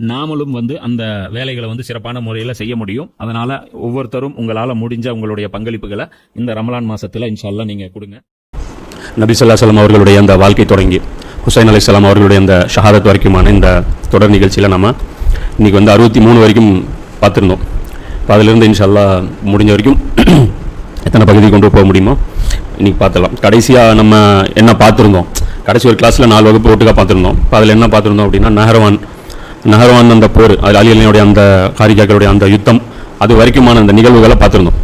நாமளும் வந்து அந்த வேலைகளை வந்து சிறப்பான முறையில் செய்ய முடியும். அதனால ஒவ்வொருத்தரும் உங்களால் முடிஞ்ச உங்களுடைய பங்களிப்புகளை இந்த ரமலான் மாசத்துல இன்ஷால்லா நீங்க கொடுங்க. நபி சொல்லா அலைஹி அவர்களுடைய அந்த வாழ்க்கை தொடங்கி ஹுசைன் அலைஹிஸ்ஸலாம் அவர்களுடைய அந்த ஷஹாதத் வரைக்குமான இந்த தொடர் நிகழ்ச்சியில் நம்ம இன்னைக்கு வந்து அறுபத்தி மூணு வரைக்கும் பார்த்துருந்தோம். இப்போ அதிலிருந்து இன்ஷால்லா முடிஞ்ச வரைக்கும் எத்தனை பகுதி கொண்டு போக முடியுமோ இன்னைக்கு பார்த்துடலாம். கடைசியாக நம்ம என்ன பார்த்துருந்தோம்? கடைசி ஒரு கிளாஸில் நாலு வகுப்பு ஒட்டுக்கா பார்த்துருந்தோம். இப்போ அதில் என்ன பார்த்துருந்தோம் அப்படின்னா நஹர்வான் நஹர்வான் அந்த போர் அதில் அலியலினுடைய அந்த காரிகாக்களுடைய அந்த யுத்தம் அது வரைக்குமான அந்த நிகழ்வுகளை பார்த்துருந்தோம்.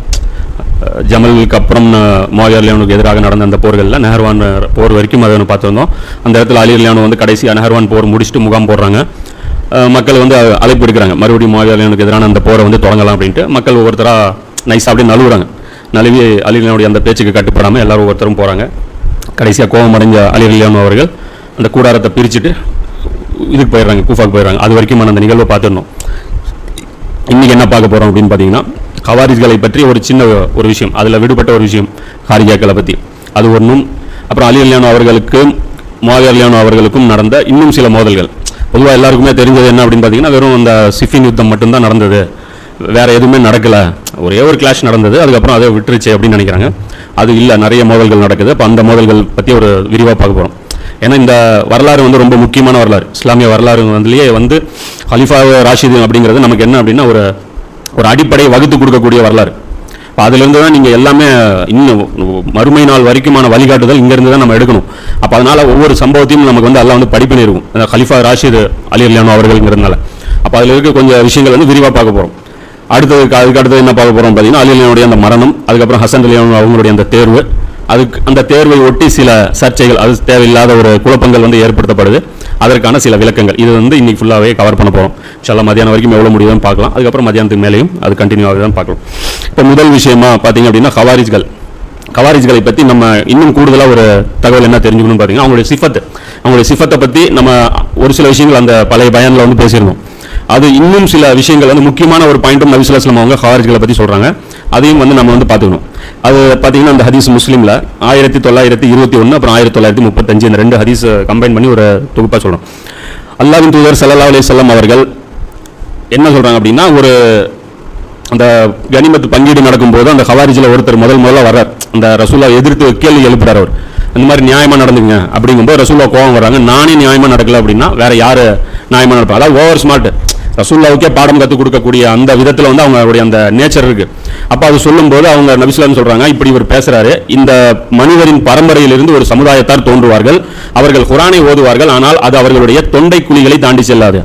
ஜமலுக்கு அப்புறம் மோயார்லியானுக்கு எதிராக நடந்த அந்த போர்களில் நெஹர்வான் போர் வரைக்கும் அதை ஒன்று பார்த்துருந்தோம். அந்த இடத்துல அலி அலியானு வந்து கடைசியாக நெஹர்வான் போர் முடிச்சுட்டு முகாம் போடுறாங்க. மக்கள் வந்து அழைப்பு எடுக்கிறாங்க. மறுபடியும் மோயார்லியானுக்கு எதிரான அந்த போரை வந்து தொடங்கலாம் அப்படின்ட்டு மக்கள் ஒவ்வொருத்தராக நைஸாக அப்படியே நழுவுறாங்க. நழுவி அலி அந்த பேச்சுக்கு கட்டுப்படாமல் எல்லாரும் ஒவ்வொருத்தரும் போகிறாங்க கடைசியாக கோபமடைஞ்ச அலி அவர்கள் அந்த கூடாரத்தை பிரிச்சுட்டு இதுக்கு போயிடுறாங்க கூஃபாக்கு போயிடுறாங்க. அது வரைக்கும் அந்த நிகழ்வை பார்த்துடணும். இன்றைக்கி என்ன பார்க்க போகிறோம் அப்படின்னு பார்த்தீங்கன்னா கவாரிஸ்களை பற்றி ஒரு சின்ன ஒரு விஷயம் அதில் விடுபட்ட ஒரு விஷயம் ஹாரிஜாக்களை பற்றி அது ஒன்றும் அப்புறம் அலி அலியானோ அவர்களுக்கும் மோகர் அலியானோ அவர்களுக்கும் நடந்த இன்னும் சில மோதல்கள். பொதுவாக எல்லாருக்குமே தெரிஞ்சது என்ன அப்படின்னு பார்த்தீங்கன்னா வெறும் அந்த சிஃபின் யுத்தம் மட்டும்தான் நடந்தது. வேறு எதுவுமே நடக்கலை. ஒரே ஒரு கிளாஷ் நடந்தது. அதுக்கப்புறம் அதை விட்டுருச்சு அப்படின்னு நினைக்கிறாங்க. அது இல்லை நிறைய மோதல்கள் நடக்குது. அப்போ அந்த மோதல்கள் பற்றி ஒரு விரிவாக பார்க்க போகிறோம் ஏன்னா இந்த வரலாறு வந்து ரொம்ப முக்கியமான வரலாறு. இஸ்லாமிய வரலாறு வந்துலேயே வந்து ஹலிஃபா ராஷிதீன் அப்படிங்கிறது நமக்கு என்ன அப்படின்னா ஒரு ஒரு அடிப்படையை வகுத்து கொடுக்கக்கூடிய வரலாறு. இப்போ அதுலேருந்து தான் நீங்கள் எல்லாமே இன்னும் மறுமை நாள் வரைக்குமான வழிகாட்டுதல் இங்கேருந்து தான் நம்ம எடுக்கணும். அப்போ அதனால் ஒவ்வொரு சம்பவத்தையும் நமக்கு வந்து எல்லாம் வந்து படிப்பினை இருக்கும் அந்த ஹலிஃபா ராஷித் அலி அலியானோ அவர்கள்ங்கிறதுனால. அப்போ அதில் இருக்க கொஞ்சம் விஷயங்கள் வந்து விரிவாக பார்க்க போகிறோம் அடுத்தது அதுக்கு அடுத்தது என்ன பார்க்க போகிறோம் பார்த்தீங்கன்னா அலி அலியானுடைய அந்த மரணம் அதுக்கப்புறம் ஹசன் அலியானோ அவங்களுடைய அந்த தேர்வு. அதுக்கு அந்த தேர்வை ஒட்டி சில சர்ச்சைகள் அது தேவையில்லாத ஒரு குழப்பங்கள் வந்து ஏற்படுத்தப்படுது. அதற்கான சில விளக்கங்கள். இது வந்து இன்னைக்கு ஃபுல்லாகவே கவர் பண்ண போகிறோம் இன்ஷால்லா மதியானம் வரைக்கும் எவ்வளோ முடியுதுன்னு பார்க்கலாம். அதுக்கப்புறம் மதியானத்துக்கு மேலேயும் அது கண்டினியூ ஆகுது தான் பார்க்கலாம். இப்போ முதல் விஷயமா பார்த்தீங்க அப்படின்னா கவாரிஜ்கள். கவாரிஜ்களை பற்றி நம்ம இன்னும் கூடுதலாக ஒரு தகவல் என்ன தெரிஞ்சுக்கணும்னு பார்த்தீங்கன்னா அவங்களுடைய சிஃபத்து. அவங்களுடைய சிஃபத்தை பற்றி நம்ம ஒரு சில விஷயங்கள் அந்த பழைய பயனில் வந்து பேசியிருந்தோம். அது இன்னும் சில விஷயங்கள் வந்து முக்கியமான ஒரு பாயிண்ட்டும் நபிசுல்லாஸ்லாம் அவங்க ஹாரிஜ்களை பற்றி சொல்கிறாங்க அதையும் வந்து நம்ம வந்து பார்த்துக்கணும். அது பார்த்தீங்கன்னா அந்த ஹதீஸ் முஸ்லீமில் ஆயிரத்தி தொள்ளாயிரத்தி இருபத்தி ஒன்று அப்புறம் ஆயிரத்தி தொள்ளாயிரத்தி முப்பத்தஞ்சு இந்த ரெண்டு ஹதீஸ் கம்பைன் பண்ணி ஒரு தொகுப்பாக சொல்கிறோம் அல்லாவின் தூதர் சல்லா அலி சொல்லம் அவர்கள் என்ன சொல்கிறாங்க அப்படின்னா ஒரு அந்த கனிமத்து பங்கீடு நடக்கும்போது அந்த ஹவாரிஜில் ஒருத்தர் முதல் முதல்ல வர்றார். அந்த ரசூலா எதிர்த்து கேள்வி எழுப்புறார் அவர். இந்த மாதிரி நியாயமாக நடந்துங்க அப்படிங்கும்போது ரசூலா கோவம் வர்றாங்க. நானே நியாயமாக நடக்கல அப்படின்னா வேற யார் நியாயமாக நடப்பா? அதாவது ஓவர் ஸ்மார்ட். ரசூல்லாவுக்கே பாடம் கற்றுக் கொடுக்கக்கூடிய அந்த விதத்தில் வந்து அவங்களுடைய அந்த நேச்சர் இருக்கு. அப்போ அது சொல்லும்போது அவங்க நபிசுல்லான்னு சொல்கிறாங்க இப்படி இவர் பேசுகிறாரு இந்த மனிதரின் பரம்பரையிலிருந்து ஒரு சமுதாயத்தார் தோன்றுவார்கள். அவர்கள் குரானை ஓதுவார்கள் ஆனால் அது அவர்களுடைய தொண்டை குழிகளை தாண்டி செல்லாது.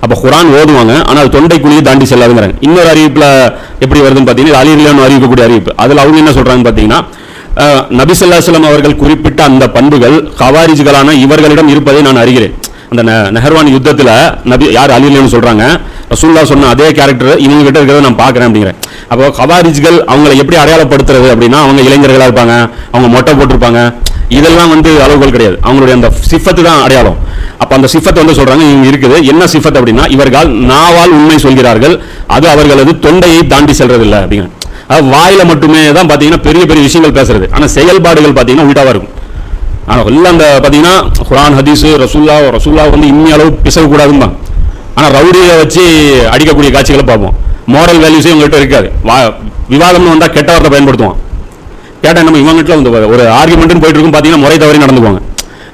அப்போ குரான் ஓதுவாங்க ஆனால் தொண்டை குழியை தாண்டி செல்லாதுங்கிறாங்க. இன்னொரு அறிவிப்பில் எப்படி வருதுன்னு பார்த்தீங்கன்னா அலிரிலான்னு அறிவிக்கக்கூடிய அறிவிப்பு. அதில் அவங்க என்ன சொல்கிறாங்கன்னு பார்த்தீங்கன்னா அஹ், அவர்கள் குறிப்பிட்ட அந்த பண்புகள் கவாரிஜ்களான இவர்களிடம் இருப்பதை நான் அறிகிறேன். அந்த நெஹர்வான் யுத்தத்தில் நபி யார் அழியலன்னு சொல்கிறாங்க ரசூல்லா சொன்ன அதே கேரக்டர் இவங்க கிட்ட இருக்கிறத நான் பார்க்குறேன் அப்படிங்கிறேன். அப்போ கவாரிஜ்கள் அவங்களை எப்படி அடையாளப்படுத்துறது அப்படின்னா அவங்க இளைஞர்களாக இருப்பாங்க அவங்க மொட்டை போட்டிருப்பாங்க. இதெல்லாம் வந்து அளவுகள் கிடையாது. அவங்களுடைய அந்த சிஃபத்து தான் அடையாளம். அப்போ அந்த சிஃபத்தை வந்து சொல்கிறாங்க இவங்க இருக்குது. என்ன சிஃபத் அப்படின்னா இவர்கள் நாவால் உண்மை சொல்கிறார்கள். அது அவர்களது தொண்டையை தாண்டி செல்றதில்லை அப்படிங்க அதாவது வாயில மட்டுமே தான் பார்த்தீங்கன்னா பெரிய பெரிய விஷயங்கள் பேசுறது. ஆனால் செயல்பாடுகள் பார்த்தீங்கன்னா உள்டாவாக இருக்கும். ஆனால் எல்லாம் அந்த பார்த்தீங்கன்னா குரான் ஹதீஸ் ரசூல்லா ரசூல்லா வந்து இன்னி அளவு பிசகக்கூடாதுன்னு தான். ஆனால் ரவுடியை வச்சு அடிக்கக்கூடிய காட்சிகளை பார்ப்போம். மோரல் வேல்யூஸே இவங்ககிட்ட இருக்காது. வா- விவாதம்னு வந்தால் கெட்ட வார்த்தை பயன்படுத்துவோம் கேட்டால் நம்ம இவங்ககிட்ட வந்து ஒரு ஆர்குமெண்ட்னு போயிட்டு இருக்கும் பார்த்தீங்கன்னா முறை தவறி நடந்துக்குவாங்க.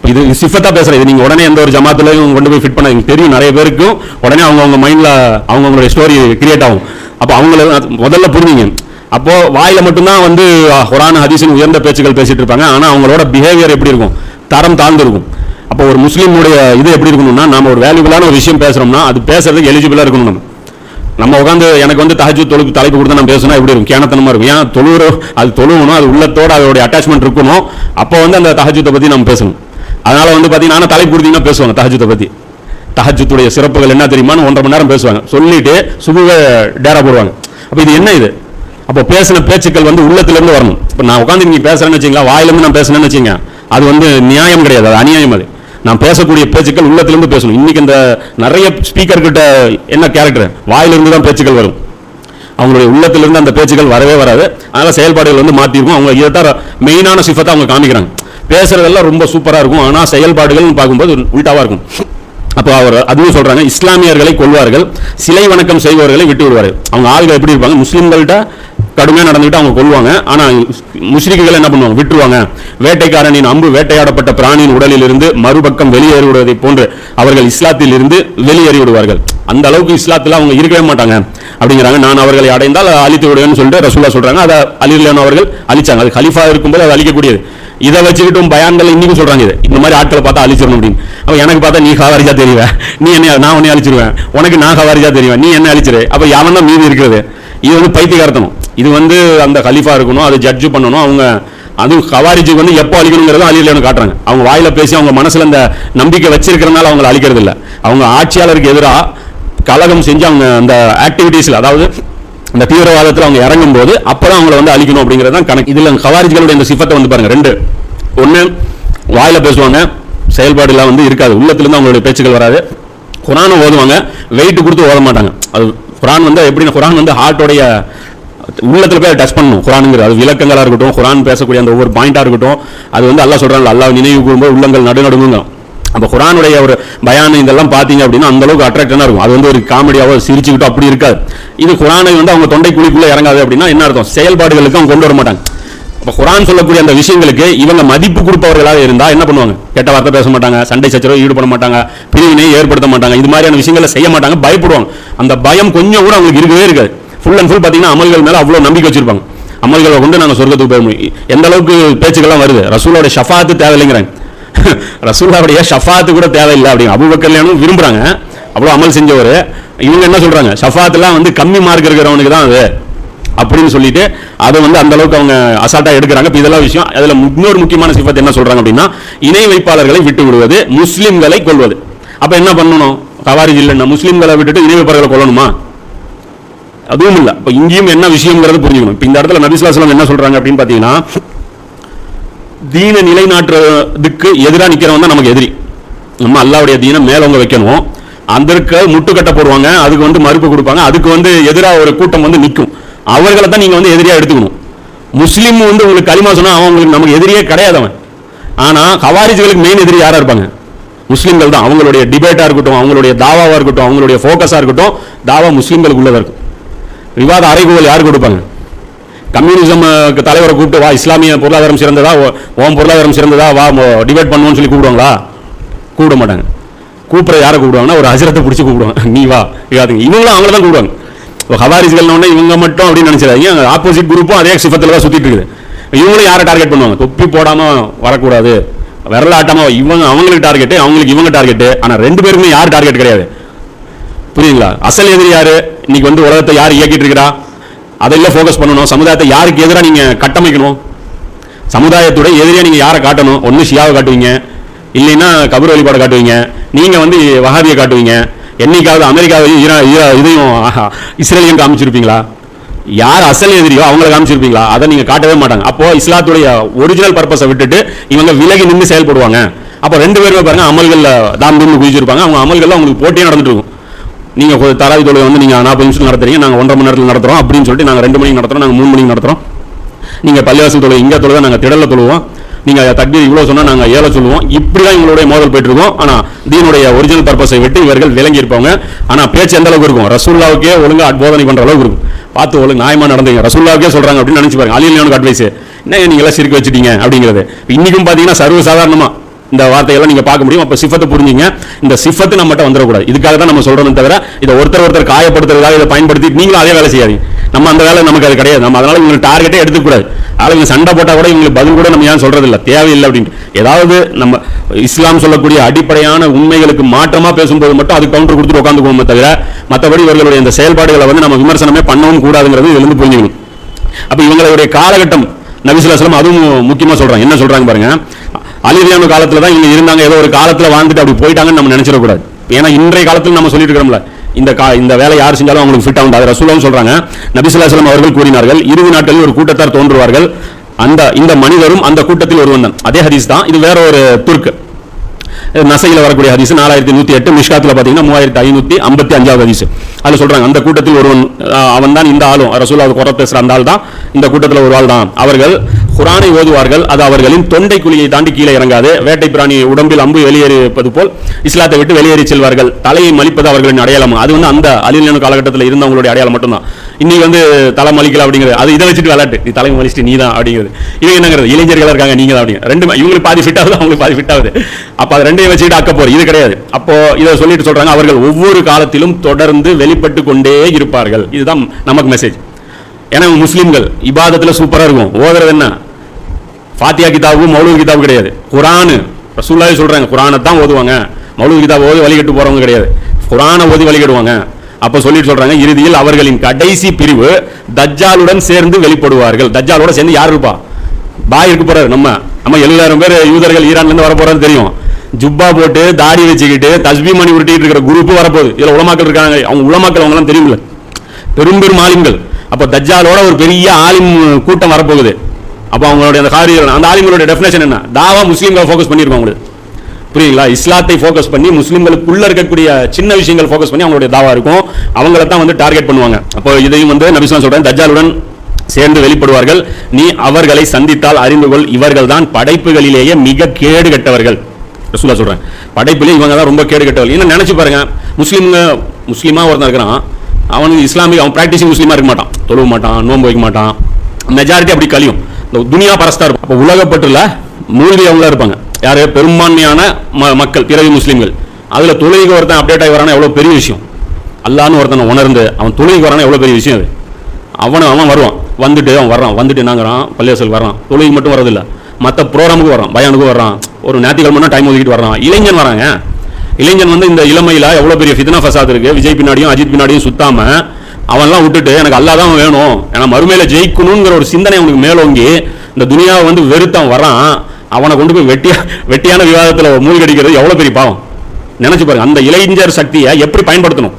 இது சிஃபத்தாக பேசுகிறேன் இது நீங்கள் உடனே எந்த ஒரு ஜமாத்துலையும் கொண்டு போய் ஃபிட் பண்ண எனக்கு தெரியும் நிறைய பேருக்கும் உடனே அவங்கவுங்க மைண்டில் அவங்கவுங்களுடைய ஸ்டோரி கிரியேட் ஆகும். அப்போ அவங்கள முதல்ல புரிஞ்சுங்க. அப்போ வாயில மட்டும்தான் வந்து அஹ், குரான் ஹதீஸின் உயர்ந்த பேச்சுக்கள் பேசிட்டு இருப்பாங்க. ஆனா அவங்களோட பிஹேவியர் எப்படி இருக்கும்? தரம் தாழ்ந்து இருக்கும். அப்போ ஒரு முஸ்லீமுடைய இது எப்படி இருக்கணும்னா நம்ம ஒரு வேல்யூபிளான ஒரு விஷயம் பேசுறோம்னா அது பேசுறதுக்கு எலிஜிபிளா இருக்கணும் நம்ம. நம்ம உட்காந்து எனக்கு வந்து தகஜு தொழுக்கு தலைப்பு கொடுத்து நான் பேசுனா எப்படி இருக்கும்? கேனத்தனமா இருக்கும். ஏன் தொழுவுற அது தொழுவணும் அது உள்ளத்தோட அதோட அட்டாச்மெண்ட் இருக்கணும். அப்போ வந்து அந்த தகஜத்தை பத்தி நம்ம பேசணும். அதனால வந்து பாத்தீங்கன்னா நான் தலைப்பு கொடுத்தீங்கன்னா பேசுவாங்க தகஜத்தை பத்தி. தகஜத்துடைய சிறப்புகள் என்ன தெரியுமான்னு ஒன்றரை மணி நேரம் பேசுவாங்க. சொல்லிட்டு சுபுவ டேரா போடுவாங்க. அப்போ இது என்ன இது? அப்போ பேசின பேச்சுக்கள் வந்து உள்ளத்துலேருந்து வரணும். இப்போ நான் உட்காந்து நீங்க பேசுகிறேன்னு வச்சிங்களா வாயிலிருந்து நான் பேசுனேன்னு வச்சிங்க அது வந்து நியாயம் கிடையாது அது அநியாயம் அது. நான் பேசக்கூடிய பேச்சுக்கள் உள்ளத்திலிருந்து பேசணும். இன்னைக்கு இந்த நிறைய ஸ்பீக்கர்கிட்ட என்ன கேரக்டர் வாயிலிருந்து தான் பேச்சுக்கள் வரும். அவங்களுடைய உள்ளத்திலிருந்து அந்த பேச்சுக்கள் வரவே வராது. அதனால் செயல்பாடுகள் வந்து மாற்றிருக்கும் அவங்க இதைத்தான் மெயினான சிஃபத்தை அவங்க காமிக்கிறாங்க. பேசுகிறதெல்லாம் ரொம்ப சூப்பராக இருக்கும். ஆனால் செயல்பாடுகள்னு பார்க்கும்போது உல்டாவா இருக்கும். அப்போ அவர் அதுவும் சொல்கிறாங்க இஸ்லாமியர்களை கொள்வார்கள் சிலை வணக்கம் செய்பவர்களை விட்டு விடுவார்கள் அவங்க ஆளுகள் எப்படி இருப்பாங்க? முஸ்லீம்கள்கிட்ட கடுமையாக நடந்துக்கிட்டு அவங்க கொள்வாங்க ஆனால் முஸ்லிம்கள் என்ன பண்ணுவாங்க? விட்டுருவாங்க. வேட்டைக்காரனின் அம்பு வேட்டையாடப்பட்ட பிராணியின் உடலில் இருந்து மறுபக்கம் வெளியேறிவிடுவதை போன்று அவர்கள் இஸ்லாத்தில் இருந்து வெளியேறி விடுவார்கள் அந்த அளவுக்கு இஸ்லாத்தில் அவங்க இருக்கவே மாட்டாங்க. அப்படிங்கிறாங்க. நான் அவர்களை அடைந்தால் அழித்து விடுவேன்னு சொல்லிட்டு ரசூலா சொல்கிறாங்க அதை அலிலான அவர்கள் அழிச்சாங்க. அது ஹலிஃபா இருக்கும்போது அது அழிக்கக்கூடியது. இதை வச்சுக்கிட்டும் பயான்கள் இன்னைக்கும் சொல்றாங்க இது. இந்த மாதிரி ஆட்களை பார்த்தா அழிச்சிடணும் அப்படின்னு. அப்போ எனக்கு பார்த்தா நீ ஹவாரிஜா தெரிவேன் நீ என்ன நான் உன்னை அழிச்சிருவேன். உனக்கு நான் ஹவாரிஜா தெரிவேன். நீ என்ன அழிச்சிரு. அப்போ எவன் தான் மீதி இருக்கிறது? இது வந்து பைத்தியகார்த்தனம். இது வந்து அந்த கலிஃபா இருக்கணும் அது ஜட்ஜ் பண்ணணும். அவங்க அது ஹவாரிஜுக்கு வந்து எப்போ அழிக்கணுங்கிறத அழியலன்னு காட்டுறாங்க. அவங்க வாயில பேசி அவங்க மனசுல அந்த நம்பிக்கை வச்சிருக்கிறனால அவங்களை அழிக்கிறது இல்லை. அவங்க ஆட்சியாளருக்கு எதிராக கலகம் செஞ்சு அவங்க அந்த ஆக்டிவிட்டீஸில் அதாவது அந்த தீவிரவாதத்தில் அவங்க இறங்கும் போது அப்பதான் அவங்கள வந்து அழிக்கணும் அப்படிங்கிறது தான் கணக்கு. இதில் ஹவாரிஜ்களுடைய இந்த சிஃபத்தை வந்து பாருங்க. ரெண்டு ஒன்று வாயில பேசுவாங்க செயல்பாடுலாம் வந்து இருக்காது. உள்ளத்துலேருந்து அவங்களுடைய பேச்சுக்கள் வராது. குரானை ஓதுவாங்க வெயிட் கொடுத்து ஓத மாட்டாங்க. அது குரான் வந்து எப்படின்னா குரான் வந்து ஹார்ட்டோடைய உள்ளத்தில் போய் டச் பண்ணணும். குரானுங்கிறது அது விளக்கங்களாக இருக்கட்டும் குரான் பேசக்கூடிய அந்த ஒவ்வொரு பாயிண்ட்டாக இருக்கட்டும் அது வந்து அல்லா சொல்கிறாங்க அல்லா நினைவு கூறும்போது உள்ளங்கள் நடுநடுங்குங்க அப்போ குரானுடைய ஒரு பயானம் இதெல்லாம் பார்த்தீங்க அப்படின்னா அந்த அளவுக்கு இருக்கும். அது வந்து ஒரு காமெடியாவோ சிரிச்சுக்கிட்டோ அப்படி இருக்காது. இது குரானை வந்து அவங்க தொண்டை குழிக்குள்ளே இறங்காது அப்படின்னா என்ன அர்த்தம்? செயல்பாடுகளுக்கு அவங்க கொண்டு வர மாட்டாங்க. இப்போ குரான் சொல்லக்கூடிய அந்த விஷயங்களுக்கு இவங்க மதிப்பு கொடுப்பவர்களாக இருந்தால் என்ன பண்ணுவாங்க? கெட்ட வார்த்தை பேச மாட்டாங்க சண்டை சச்சரவு ஈடுபட மாட்டாங்க பிரிவினை ஏற்படுத்த மாட்டாங்க இது மாதிரியான விஷயங்களை செய்ய மாட்டாங்க பயப்படுவாங்க. அந்த பயம் கொஞ்சம் கூட அவங்களுக்கு இருக்கவே இருக்காது. ஃபுல் அண்ட் ஃபுல் பார்த்தீங்கன்னா அமல்கள் மேலே அவ்வளோ நம்பிக்கை வச்சிருப்பாங்க. அமல்களை கொண்டு நாங்கள் சொர்க்கத்துக்கு போய் முடியும். எந்த அளவுக்கு பேச்சுக்கள்லாம் வருது? ரசூலோட ஷஃபாத்து தேவையில்லைங்கிறாங்க. ரசூல்லாவுடைய ஷஃபாத்து கூட தேவையில்லை அப்படிங்க அபுபக்கர்லையானும் விரும்புகிறாங்க அவ்வளோ அமல் செஞ்சவர். இவங்க என்ன சொல்கிறாங்க ஷஃபாத்துலாம் வந்து கம்மி மார்க் இருக்கிறவனுக்கு தான் அது அப்படின்னு சொல்லிட்டு அதை வந்து அந்த அளவுக்கு அவங்க அசால்ட்டாக எடுக்கிறாங்க. இப்போ இதெல்லாம் விஷயம். அதில் இன்னொரு முக்கியமான சிஃபத் என்ன சொல்கிறாங்க அப்படின்னா இணை வைப்பாளர்களை விட்டு விடுவது முஸ்லீம்களை கொள்வது அப்போ என்ன பண்ணணும்? கவாரிஜ் இல்லைன்னா முஸ்லீம்களை விட்டுட்டு இணை வைப்பாளர்களை கொள்ளணுமா அதுவும் இல்ல இப்ப இங்கேயும் என்ன விஷயங்கிறது புரிஞ்சுக்கணும். இப்போ இந்த இடத்துல நபிசுலாசலம் என்ன சொல்றாங்க அப்படின்னு பார்த்தீங்கன்னா தீன நிலைநாட்டுறதுக்கு எதிராக நிற்கிறவன் தான் நமக்கு எதிரி. நம்ம அல்லாவுடைய தீனை மேலவங்க வைக்கணும். அதற்கு முட்டுக்கட்டை போடுவாங்க அதுக்கு வந்து மறுப்பு கொடுப்பாங்க அதுக்கு வந்து எதிராக ஒரு கூட்டம் வந்து நிற்கும். அவர்களை தான் நீங்க வந்து எதிரியா எடுத்துக்கணும். முஸ்லீம் வந்து உங்களுக்கு களிமா சொன்னால் அவன் உங்களுக்கு நமக்கு எதிரியே கிடையாது அவன். ஆனால் கவாரிஜுகளுக்கு மெயின் எதிரி யாராக இருப்பாங்க? முஸ்லீம்கள் தான். அவங்களுடைய டிபேட்டாக இருக்கட்டும் அவங்களுடைய தாவாவாக இருக்கட்டும் அவங்களுடைய ஃபோக்கஸாக இருக்கட்டும் தாவா முஸ்லீம்களுக்கு உள்ளதாக இருக்கும். விவாத அறைகூவல் யார் கொடுப்பாங்க? கம்யூனிசம் தலைவரை கூப்பிட்டு வா இஸ்லாமிய பொருளாதாரம் சிறந்ததா? ஓ- பொருளாதாரம் சிறந்ததா? வா டிபேட் பண்ணுவோம்னு சொல்லி கூப்பிடுவாங்களா? கூப்பிட மாட்டாங்க. கூப்பிட்ற யாரை கூப்பிடுவாங்கன்னா ஒரு ஹஜரத்தை பிடிச்சி கூப்பிடுவாங்க. நீ வா விவாதிங்க இவங்களும் அவங்கள தான் கூப்பிடுவாங்க. இப்போ உடனே இவங்க மட்டும் அப்படின்னு நினைச்சிடாதீங்க. ஆப்போசிட் குரூப்பும் அதே சிஃபத்தில் தான் சுற்றிட்டு இருக்குது. இவங்களும் யாரை டார்கெட் பண்ணுவாங்க? தொப்பி போடாமல் வரக்கூடாது. விரல இவங்க அவங்களுக்கு டார்கெட்டு அவங்களுக்கு இவங்க டார்கெட்டு ஆனால் ரெண்டு பேருக்குமே யார் டார்கெட் கிடையாது. புரியுங்களா அசல் எதிரி யார்? இன்னைக்கு வந்து உலகத்தை யார் இயக்கிட்டு இருக்கிறா? அதெல்லாம் ஃபோக்கஸ் பண்ணணும். சமுதாயத்தை யாருக்கு எதிராக நீங்க கட்டமைக்கணும்? சமுதாயத்துடைய எதிரியா நீங்க யாரை காட்டணும்? ஒன்று ஷியாவை காட்டுவீங்க. இல்லைன்னா கபர் வழிபாடு காட்டுவீங்க. நீங்க வந்து வஹாபியை காட்டுவீங்க. என்னைக்காவது அமெரிக்காவையும் ஈரா- ஈரா- இதையும் ஆஹா, இஸ்ரேலையும் காமிச்சிருப்பீங்களா? யார் அசல் எதிரியோ அவங்கள காமிச்சிருப்பீங்களா? அதை நீங்க காட்டவே மாட்டாங்க. அப்போ இஸ்லாத்துடைய ஒரிஜினல் பர்பஸை விட்டுட்டு இவங்க விலகி நின்று செயல்படுவாங்க. அப்போ ரெண்டு பேருமே பாருங்க அமல்களில் தாம் தூம்னு குதிச்சிருப்பாங்க. அவங்க அமல்கள்ல அவங்களுக்கு போட்டியே நடந்துட்டு இருக்கும். நீங்கள் கொஞ்சம் தராவி தொழுகை வந்து நீங்கள் நாற்பது நிமிஷம் நடத்துறீங்க நாங்கள் ஒன்றரை மணி நேரத்தில் நடத்துறோம் அப்படின்னு சொல்லிட்டு நாங்கள் ரெண்டு மணிக்கு நடத்துறோம் நாங்கள் மூணு மணிக்கு நடத்துறோம். நீங்கள் பள்ளிவாசல் தொழுகை இங்கே தொழுகை நாங்கள் திடலில் தொழுவோம். நீங்கள் தக்பீர் இவ்வளோ சொன்னால் நாங்கள் ஏழை சொல்லுவோம். இப்படிதான் எங்களுடைய மோதல் போயிட்டுருக்கோம் ஆனால் தீனுடைய ஒரிஜினல் பர்பஸை விட்டு இவர்கள் விளங்கி இருப்பாங்க ஆனால் பேச்சு எந்த அளவுக்கு இருக்கும்? ரசூல்லாவுக்கே ஒழுங்காக போதனை பண்ணுற அளவுக்கு இருக்கும். பார்த்து ஒழுங்கு நியாயமாக நடந்தீங்க. ரசூல்லாவுக்கே சொல்கிறாங்க அப்படின்னு நினச்சி பாருங்க. அலியல் அட்வைஸ் என்ன நீங்களாம் எல்லாம் சிரிக்க வச்சுட்டீங்க அப்படிங்கிறது. இன்றைக்கும் பார்த்தீங்கன்னா சர்வசாதாரணமாக இந்த வார்த்தையெல்லாம் நீங்க பார்க்க முடியும். அப்ப சிஃபத்தை புரிஞ்சுங்க. இந்த சிஃபத்து நம்மகிட்ட வந்துடக்கூடாது. இதுக்காக தான் நம்ம சொல்றோம் தவிர இதை ஒருத்தர் ஒருத்தர் காயப்படுத்துறதுக்காக இதை பயன்படுத்தி நீங்களும் அதே வேலை செய்யாதீங்க. நம்ம அந்த வேலை நமக்கு அது கிடையாது. நம்ம அதனால இவங்க டார்கெட்டே எடுத்துக்கூடாது அதனால இவங்க சண்டை போட்டால் கூட இவங்களுக்கு பதில் கூட நம்ம ஏன் சொல்றது தேவையில்லை அப்படின்ட்டு. ஏதாவது நம்ம இஸ்லாம் சொல்லக்கூடிய அடிப்படையான உண்மைகளுக்கு மாற்றமாக பேசும்போது மட்டும் அது கவுண்டர் கொடுத்துட்டு உட்காந்துக்குவோமே தவிர மற்றபடி இவர்களுடைய இந்த செயல்பாடுகளை வந்து நம்ம விமர்சனமே பண்ணவும் கூடாதுங்கிறது இதுலேருந்து புரிஞ்சுக்கணும். அப்போ இவங்களுடைய காலகட்டம் நபிசுல்லாஸ்லாம் அதுவும் முக்கியமாக சொல்கிறாங்க என்ன சொல்கிறாங்க பாருங்க? அலிரியானு காலத்தில் தான் இங்கே இருந்தாங்க. ஏதோ ஒரு காலத்தில் வாழ்ந்துட்டு அப்படி போயிட்டாங்கன்னு நம்ம நினச்சிடக்கூடாது. ஏன்னா இன்றைய காலத்தில் நம்ம சொல்லிட்டு இருக்கிறோம்ல இந்த கா இந்த வேலை யார் செஞ்சாலும் அவங்களுக்கு ஃபிட் ஆகும் அது ரசூலாவும் சொல்கிறாங்க நபிசுல்லாஸ்லாம் அவர்கள் கூறினார்கள் இறுதி நாட்களில் ஒரு கூட்டத்தார் தோன்றுவார்கள். அந்த இந்த மனிதரும் அந்த கூட்டத்தில் ஒருவன் தான். அதே ஹதீஸ் தான். இது வேற ஒரு துர்க்கு. நசையில் வரக்கூடிய ஹதீஸ் நாலாயிரத்தி நூத்தி எட்டு மிஷ்காத்தில் பார்த்தீங்கன்னா மூவாயிரத்தி ஐநூத்தி ஐம்பத்தி அஞ்சாவது ஹதீஸ். அதில் சொல்றாங்க அந்த கூட்டத்தில் ஒருவன் அவன் தான் இந்த ஆளும். ரசூலாவது குறை பேசுகிற அந்த ஆள் தான் இந்த கூட்டத்தில் ஒரு ஆள் தான். அவர்கள் குரானை ஓதுவார்கள். அது அவர்களின் தொண்டை குழியை தாண்டி கீழே இறங்காது. வேட்டை பிராணி உடம்பில் அம்பு வெளியேறிப்பது போல் இஸ்லாத்தை விட்டு வெளியேறி செல்வார்கள். தலையை மலிப்பது அவர்களின் அடையாளம்? அது வந்து அந்த அலிலனு காலகட்டத்தில் இருந்தவங்களுடைய அடையாளம் மட்டும்தான். இன்னைக்கு வந்து தலை மலிக்கல அப்படிங்கிறது. அது இதை வச்சுட்டு விளையாட்டு. நீ தலை மலிச்சிட்டு நீ தான் அப்படிங்கிறது. இவங்க என்னங்கிறது? இளைஞர்களாக இருக்காங்க நீங்க தான் அப்படிங்க ரெண்டு இவங்களுக்கு பாதி ஃபிட் ஆகுது அவங்களுக்கு பாதி ஃபிட் ஆகுது. அப்போ அது ரெண்டையும் வச்சுட்டு அக்க போற இது கிடையாது. அப்போ இதை சொல்லிட்டு சொல்றாங்க அவர்கள் ஒவ்வொரு காலத்திலும் தொடர்ந்து வெளிப்பட்டு கொண்டே இருப்பார்கள். இதுதான் நமக்கு மெசேஜ் ஏன்னா முஸ்லீம்கள் இபாதத்தில் சூப்பராக இருக்கும். ஓதுறது என்ன? ஃபாத்தியா கிதாபு மௌலூர் கிதாபு கிடையாது. குரானு ரசூல்லாவே சொல்கிறாங்க குரானை தான் ஓதுவாங்க. மௌலூர் கிதாப் ஓதி வழிகட்டு போகிறவங்க கிடையாது. குரானை ஓதி வழிகட்டுவாங்க. அப்போ சொல்லிட்டு சொல்கிறாங்க இறுதியில் அவர்களின் கடைசி பிரிவு தஜ்ஜாலுடன் சேர்ந்து வெளிப்படுவார்கள். தஜ்ஜாலோட சேர்ந்து யார் இருப்பா? பாய் இருக்க போகிறாரு நம்ம. நம்ம எல்லாரும் பேர் யூதர்கள் ஈரான்லேருந்து வரப்போகிறான்னு வர தெரியும். ஜுப்பா போட்டு தாடி வச்சுக்கிட்டு தஸ்பி மணி உருட்டிட்டு இருக்கிற குரூப் வரப்போகுது. இதில் உலமாக்கள் இருக்காங்க. அவங்க உலமாக்கள் அவங்களாம் தெரியும்ல. தெரியுமில்ல பெரும் பெரும் ஆலிம்கள். அப்போ தஜ்ஜாலோட ஒரு பெரிய ஆலிம் கூட்டம் வரப்போகுது. அப்போ அவங்களுடைய அந்த காரியம் அந்த ஆலிம்களுடைய டெஃபினேஷன் என்ன? தாவா முஸ்லீம்களை ஃபோக்கஸ் பண்ணியிருக்கோம் அவங்களுக்கு புரியுங்களா இஸ்லாத்தை ஃபோக்கஸ் பண்ணி முஸ்லீம்களுக்குள்ள இருக்கக்கூடிய சின்ன விஷயங்கள் ஃபோக்கஸ் பண்ணி அவங்களுடைய தாவா இருக்கும். அவங்கள தான் வந்து டார்கெட் பண்ணுவாங்க. அப்போ இதையும் வந்து நபிஸ்லாம் சொல்கிறேன் தஜாலுடன் சேர்ந்து வெளிப்படுவார்கள். நீ அவர்களை சந்தித்தால் அறிந்து கொள் இவர்கள் தான் படைப்புகளிலேயே மிக கேடு கெட்டவர்கள் ரசூலா சொல்கிறேன் படைப்புலேயே இவங்க தான் ரொம்ப கேடு கெட்டவர்கள் என்ன நினச்சி பாருங்க முஸ்லீம்ங்க முஸ்லீமாக ஒருத்தன் இருக்கிறான். அவனுக்கு இஸ்லாமிக் அவன் ப்ராக்டிஸிங் முஸ்லீமாக இருக்க மாட்டான். தொழுவ மாட்டான் நோன்பு வைக்க மாட்டான். மெஜாரிட்டி அப்படி கழியும். இந்த துனியா பரஸ்தா இருப்பாங்க அப்போ உலகப்பட்டுல மூழ்கி அவங்களா இருப்பாங்க. யாரு? பெரும்பான்மையான ம- மக்கள் பிறவி முஸ்லீம்கள். அதில் தொழுகைக்கு ஒருத்தன் அப்டேட் ஆகி வரானா எவ்வளோ பெரிய விஷயம். அல்லான்னு ஒருத்தனை உணர்ந்து அவன் தொழுகைக்கு வரானா எவ்வளோ பெரிய விஷயம் அது. அவன் அவன் வருவான். வந்துட்டு அவன் வர்றான். வந்துட்டு என்னங்கிறான்? பள்ளியாசல் வர்றான். தொழுகைக்கு மட்டும் வரதில்ல மற்ற ப்ரோக்ராமுக்கு வரான் பயானுக்கு வர்றான். ஒரு ஞாயிற்றுக்கிழமை டைம் ஒதுக்கிட்டு வர்றான். இளைஞன் வராங்க. இளைஞன் வந்து இந்த இளமையில எவ்வளோ பெரிய ஃபித்னா ஃபசாத் இருக்குது விஜய் பின்னாடியும் அஜித் பின்னாடியும் சுத்தாமல் அவன்லாம் விட்டுட்டு எனக்கு அல்லா தான் வேணும். ஏன்னா மறுமையில் ஜெயிக்கணுங்கிற ஒரு சிந்தனை அவனுக்கு மேலோங்கி இந்த துனியாவை வந்து வெறுத்தான் வரான் அவனை கொண்டு போய் வெட்டியா வெட்டியான விவாதத்தில் மூழ்கடிக்கிறது எவ்வளோ பெரிய பாவம். நினச்சி பாருங்க அந்த இளைஞர் சக்தியை எப்படி பயன்படுத்தணும்?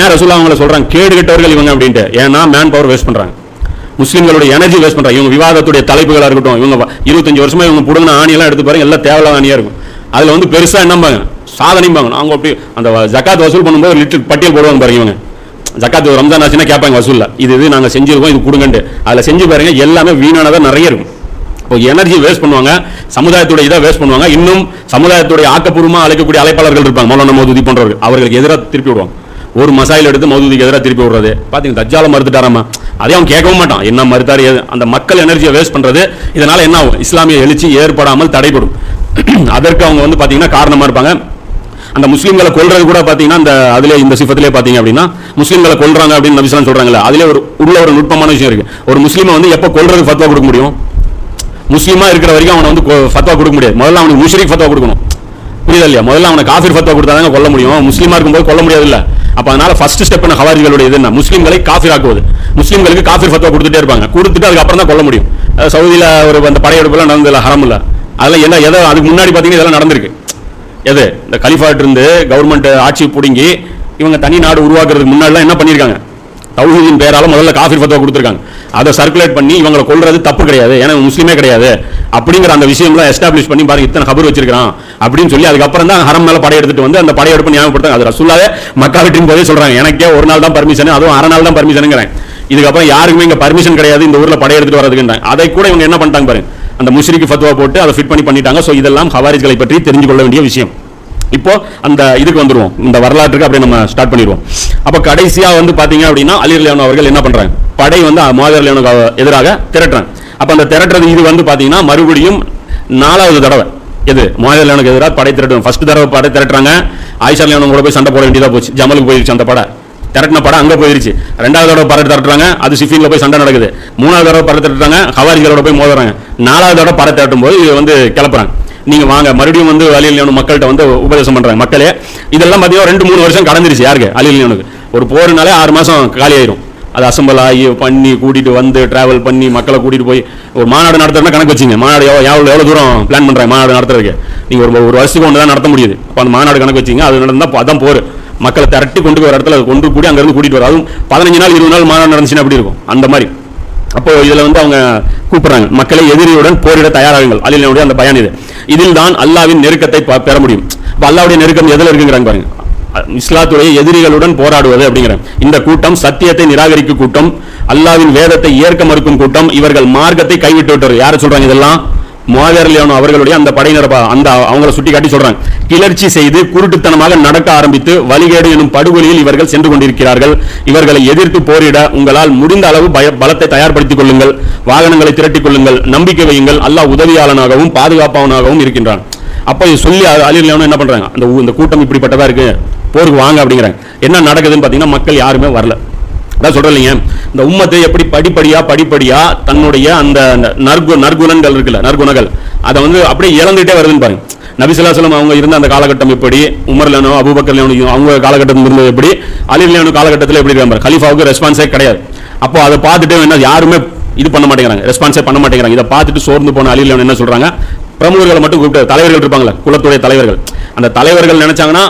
ஏன் ரசூலா அவங்கள சொல்கிறாங்க கேடு கெட்டவர்கள் இவங்க அப்படின்ட்டு. ஏன்னா மேன் பவர் வேஸ்ட் பண்ணுறாங்க முஸ்லிம்களுடைய எனர்ஜி வேஸ்ட் பண்ணுறாங்க இவங்க விவாதத்துடைய தலைப்புகளாக இருக்கட்டும் இவங்க இருபத்தஞ்சி இருபத்தஞ்சு இவங்க புடுங்கின ஆணியெல்லாம் எடுத்து பாருங்க எல்லாம் தேவையில்லாத ஆணியாக இருக்கும். அதில் வந்து பெருசாக என்னம்பாங்க? சாதனைம்பாங்க. அவங்க அப்படி அந்த ஜக்காத் வசூல் பண்ணும்போது லிட்டில் பட்டியல் போடுவாங்க பாருங்க இவங்க. ஜக்காத்து ரம்ஜான் ஆச்சுன்னா கேட்பாங்க வசூலில். இது இது நாங்கள் செஞ்சுருக்கோம் இது கொடுங்கன்ட்டு. அதில் செஞ்சு பாருங்க எல்லாமே வீணானதாக நிறைய இருக்கும். இப்போ எனர்ஜி வேஸ்ட் பண்ணுவாங்க சமுதாயத்துடைய இதை வேஸ்ட் பண்ணுவாங்க. இன்னும் சமுதாயத்துடைய ஆக்கப்பூர்வமாக அழைக்கக்கூடிய அழைப்பாளர்கள் இருப்பாங்க மௌலான மௌதுதி போன்றவர்கள். அவர்களுக்கு எதிராக திருப்பி விடுவாங்க. ஒரு மசாயில் எடுத்து மௌதுதிக்கு எதிராக திருப்பி விடுறது. பார்த்தீங்க தஜ்ஜால மறுத்துட்டாராமா? அதே அவன் கேட்கவும் மாட்டான். என்ன மறுத்தாரு அந்த மக்கள் எனர்ஜியை வேஸ்ட் பண்ணுறது இதனால் என்ன ஆகும்? இஸ்லாமிய எழுச்சி ஏற்படாமல் தடைபடும். அதற்கு அவங்க வந்து பார்த்தீங்கன்னா காரணமாக இருப்பாங்க. அந்த முஸ்லீம்களை கொள்றது கூட பார்த்தீங்கன்னா அந்த அதிலே இந்த சிஃபத்திலே பார்த்தீங்க அப்படின்னா முஸ்லீம்களை கொள்றாங்க அப்படின்னு நபிஸ்லாம் சொல்றாங்கல்ல அதிலே ஒரு உள்ள ஒரு நுட்பமான விஷயம் இருக்கு. ஒரு முஸ்லீமை வந்து எப்போ கொல்றதுக்கு ஃபத்வா கொடுக்க முடியும்? முஸ்லீமா இருக்கிற வரைக்கும் அவனை வந்து ஃபத்வா கொடுக்க முடியாது. முதல்ல அவனுக்கு முஷ்ரிக் ஃபத்வா கொடுக்கணும். புரியுதா இல்லையா? முதல்ல அவனை காஃபிர் ஃபத்வா கொடுத்தாதாங்க கொல்ல முடியும். முஸ்லீமா இருக்கும்போது கொல்ல முடியாது இல்ல அப்ப அதனால ஃபர்ஸ்ட் ஸ்டெப் என்ன? ஹவாரிகளுடைய இது என்ன? முஸ்லீம்களை காஃபிர் ஆக்குவது முஸ்லீம்களுக்கு காஃபிர் ஃபத்வா கொடுத்துட்டே இருப்பாங்க. கொடுத்துட்டு அதுக்கப்புறம் தான் கொல்ல முடியும். சவுதியில் ஒரு அந்த படையெடுப்புலாம் நடந்ததில்ல ஹரம் இல்லை அதெல்லாம் என்ன எதை அதுக்கு முன்னாடி பார்த்தீங்கன்னா இதெல்லாம் நடந்திருக்கு. எது? இந்த கலிஃபாட் இருந்து கவர்மெண்ட் ஆட்சி பிடுங்கி இவங்க தனி நாடு உருவாக்குறதுக்கு முன்னாடிலாம் என்ன பண்ணியிருக்காங்க? தௌஹீதின் பேரால முதல்ல காஃபிர் ஃபத்வா கொடுத்துருக்காங்க. அதை சர்க்குலேட் பண்ணி இவங்களை கொள்றது தப்பு கிடையாது. ஏன்னா முஸ்லீமே கிடையாது. அப்படிங்கிற அந்த விஷயம்லாம் எஸ்டாப்ளிஷ் பண்ணி பாருங்க இத்தனை கபர் வச்சிருக்கான் அப்படின்னு சொல்லி அதுக்கப்புறம் தான் ஹரம் மேல படையெடுத்துட்டு வந்து அந்த படையெடுப்பு ஞாபகப்படுத்தாங்க அது ரசூல்லாவே மக்கா வெற்றின் போதே சொல்றாங்க. எனக்கே ஒரு நாள் தான் பர்மிஷன் அதுவும் அரை நாள் தான் பர்மிஷனுங்கிறேன் இதுக்கப்புறம் யாருக்குமே இங்க பர்மிஷன் கிடையாது. இந்த ஊர்ல படையெடுத்துட்டு வரதுக்குன்றாங்க அதை கூட இவங்க என்ன பண்ணிட்டாங்க பாருங்க. அந்த முஷ்ரிக்கு ஃபத்வா போட்டு அதை ஃபிட் பண்ணி பண்ணிட்டாங்க. ஸோ இதெல்லாம் ஹவாரிஜ்களை பற்றி தெரிஞ்சு கொள்ள வேண்டிய விஷயம். இப்போ அந்த இதுக்கு வந்துருவோம். இந்த வரலாற்றுக்கு அப்படியே நம்ம ஸ்டார்ட் பண்ணிடுவோம். அப்போ கடைசியாக வந்து பார்த்தீங்க அப்படின்னா அலி அலியானோ அவர்கள் என்ன பண்ணுறாங்க படை வந்து மாதர் லியானுக்கு எதிராக திரட்டுறாங்க. அப்போ அந்த திரட்டுறது இது வந்து பார்த்தீங்கன்னா மறுபடியும் நாலாவது தடவை. எது? மாதர் அலியானுக்கு எதிராக படை திரட்டுவோம் ஃபர்ஸ்ட் தடவை படை திரட்டுறாங்க. ஆயிஷா அலியானோ கூட போய் சண்டை போட வேண்டியதாக போச்சு. ஜமலுக்கு போயிருச்சு அந்த படை திரட்டின படம் அங்கே போயிருச்சு. ரெண்டாவது தடவை படை திரட்டுறாங்க அது சிஃபின்ல போய் சண்டை நடக்குது. மூணாவது தடவை படை திரட்டுறாங்க ஹவாரிகளோட போய் மோதுறாங்க. நாலாவது தடவை படை திரட்டும் போது இது வந்து கிளப்புறாங்க. நீங்கள் வாங்க மறுபடியும் வந்து அலிலியானு மக்கள்கிட்ட வந்து உபதேசம் பண்ணுறாங்க மக்களே இதெல்லாம் பார்த்தீங்கன்னா ரெண்டு மூணு வருஷம் கடந்துருச்சு. யாருக்கு? அலிலியானுக்கு ஒரு போர்னாலே ஆறு மாதம் காலி ஆயிரும் அது அசம்பிள் ஆகி பண்ணி கூட்டிகிட்டு வந்து டிராவல் பண்ணி மக்களை கூட்டிட்டு போய் ஒரு மாநாடு நடத்துறதுனா கணக்கு வச்சுங்க. மாநாடு எவ்வளோ எவ்வளோ எவ்வளோ தூரம் பிளான் பண்ணுறாங்க மாநாடு நடத்துறதுக்கு? நீங்கள் ஒரு ஒரு வருஷத்துக்கு ஒன்று தான் நடத்த முடியுது. அப்போ அந்த மாநாடு கணக்கு வச்சுங்க. அது நடந்தால் அதான் போர். மக்களை திரட்டி கொண்டு போய் ஒரு இடத்துல கொண்டு கூடி அங்கேருந்து கூட்டிகிட்டு கூட்டிட்டு வரும். அதுவும் பதினஞ்சு நாள் இருபது நாள் மாநாடு நடந்துச்சுன்னா அப்படி இருக்கும்? அந்த மாதிரி. அப்போ இதுல வந்து அவங்க கூப்பிடுறாங்க மக்களை எதிரியுடன் போரிட தயாராகுங்கள். அலிலுடைய அந்த பயன் இது. இதில் தான் அல்லாவின் நெருக்கத்தை பெற முடியும். இப்போ அல்லாவுடைய நெருக்கம் எதுல இருக்குங்கிறாங்க பாருங்க. இஸ்லாத்துடைய எதிரிகளுடன் போராடுவது அப்படிங்கிறாங்க. இந்த கூட்டம் சத்தியத்தை நிராகரிக்கும் கூட்டம் அல்லாவின் வேதத்தை ஏற்க மறுக்கும் கூட்டம் இவர்கள் மார்க்கத்தை கைவிட்டு விட்டார் யாரை சொல்றாங்க இதெல்லாம்? முவாவியர்லியானோ அவர்களுடைய அந்த படையினர் அந்த அவங்கள சுட்டி காட்டி சொல்றாங்க. கிளர்ச்சி செய்து குருட்டுத்தனமாக நடக்க ஆரம்பித்து வழிகேடு எனும் படுகொலியில் இவர்கள் சென்று கொண்டிருக்கிறார்கள். இவர்களை எதிர்த்து போரிட உங்களால் முடிந்த அளவு பய பலத்தை தயார்படுத்திக் கொள்ளுங்கள். வாகனங்களை திரட்டிக் கொள்ளுங்கள். நம்பிக்கை வையுங்கள். அல்லாஹ் உதவியாளனாகவும் பாதுகாப்பானாகவும் இருக்கின்றான். அப்ப இது சொல்லி அலிலியானோ என்ன பண்றாங்க? அந்த இந்த கூட்டம் இப்படிப்பட்டதா இருக்கு? போருக்கு வாங்க அப்படிங்கிறாங்க. என்ன நடக்குதுன்னு பாத்தீங்கன்னா மக்கள் யாருமே வரல. அதான் சொல்றேன் இல்லைங்க இந்த உம்மத்தை எப்படி படிப்படியா படிப்படியா தன்னுடைய அந்த அந்த நற்கு நற்குணங்கள் இருக்குல்ல நற்குணங்கள் அதை வந்து அப்படியே இழந்துட்டே வருதுன்னு பாருங்க. நபிசுல்லாசலம் அவங்க இருந்த அந்த காலகட்டம் எப்படி? உமர்லானோ அபூபக்கர் லியானோ அவங்க காலகட்டம் இருந்தது எப்படி? அலி லியானோ காலகட்டத்தில் எப்படி இருக்காங்க கலிஃபாவுக்கு கலீஃபாவுக்கு ரெஸ்பான்ஸே கிடையாது. அப்போ அதை பார்த்துட்டு என்ன யாருமே இது பண்ண மாட்டேங்கிறாங்க. ரெஸ்பான்ஸே பண்ண மாட்டேங்கிறாங்க. இதை பார்த்துட்டு சோர்ந்து போன அலி லியானோ என்ன சொல்கிறாங்க பிரமுகர்களை மட்டும் கூப்பிட்டு தலைவர்கள் இருப்பாங்களே குலத்துடைய தலைவர்கள். அந்த தலைவர்கள் நினைச்சாங்கன்னா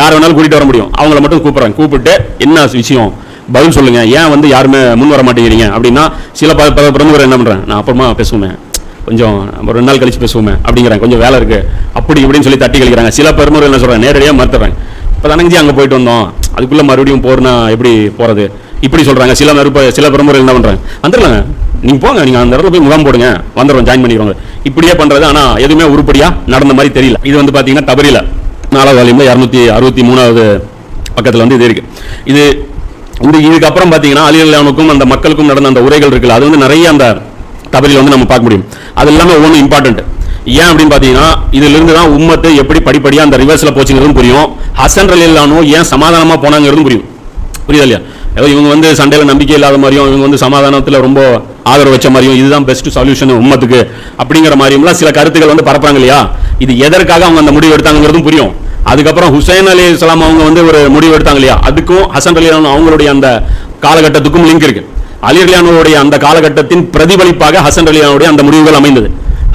யார் வேணாலும் கூட்டிகிட்டு வர முடியும். அவங்கள மட்டும் கூப்பிட்றாங்க. கூப்பிட்டு என்ன விஷயம்? பதில் சொல்லுங்க. ஏன் வந்து யாருமே முன் வர மாட்டேங்கிறீங்க? அப்படின்னா சில ப- பிரமுகர் என்ன பண்ணுறேன் நான் அப்புறமா பேசுவேன். கொஞ்சம் ஒரு ரெண்டு நாள் கழிச்சு பேசுவோமே அப்படிங்கிறாங்க. கொஞ்சம் வேலை இருக்கு. அப்படி இப்படின்னு சொல்லி தட்டி கழிக்கிறாங்க. சில பிரமுகர் என்ன சொல்கிறேன் நேரடியாக மறுத்துறாங்க. இப்போ தனங்கஜி அங்கே போயிட்டு வந்தோம். அதுக்குள்ளே மறுபடியும் போறனா எப்படி போகிறது இப்படி சொல்கிறாங்க சில மறுப்ப சில பிரமுகர்கள் என்ன பண்ணுறாங்க வந்துடலாங்க நீங்கள் போங்க. நீங்கள் அந்த இடத்துல போய் முகாம் போடுங்க. வந்துடுறோம். ஜாயின் பண்ணிக்கிறோங்க இப்படியே பண்ணுறது ஆனால் எதுவுமே உருப்படியாக நடந்த மாதிரி தெரியல. இது வந்து பார்த்தீங்கன்னா தபரியில் நாலாவது வால்யூம்ல இரநூத்தி அறுபத்தி மூணாவது பக்கத்தில் வந்து இது இருக்குது இது இந்த இதுக்கப்புறம் பாத்தீங்கன்னா அலியல்லானுக்கும் அந்த மக்களுக்கும் நடந்த அந்த உரைகள் இருக்குல்ல அது வந்து நிறைய அந்த தபரில வந்து நம்ம பார்க்க முடியும். அது எல்லாமே ஒவ்வொன்றும் இம்பார்ட்டன்ட் ஏன் அப்படின்னு பார்த்தீங்கன்னா இதிலிருந்து தான் உம்மத்து எப்படி படிப்படியாக அந்த ரிவர்ஸில் போச்சுங்கிறதும் புரியும். ஹசன் அலியல்லானோ ஏன் சமாதானமாக போனாங்கிறதும் புரியும். புரியுதா இல்லையா? ஏதோ இவங்க வந்து சண்டையில் நம்பிக்கை இல்லாத மாதிரியும் இவங்க வந்து சமாதானத்தில் ரொம்ப ஆதரவு வச்ச மாதிரியும் இதுதான் பெஸ்ட் சொல்யூஷன் உம்மத்துக்கு. அப்படிங்கிற மாதிரியும்லாம் சில கருத்துக்கள் வந்து பரப்புறாங்க இல்லையா? இது எதற்காக அவங்க அந்த முடிவு எடுத்தாங்கிறதும் புரியும். அதுக்கப்புறம் ஹுசைன் அலி இஸ்லாம் அவங்க வந்து ஒரு முடிவு எடுத்தாங்க இல்லையா? அதுக்கும் ஹசன் அலி அவங்களுடைய அந்த காலகட்டத்துக்கும் லிங்க் இருக்கு. அலி அலியானுடைய அந்த காலகட்டத்தின் பிரதிபலிப்பாக ஹசன் அலியானுடைய அந்த முடிவுகள் அமைந்தது.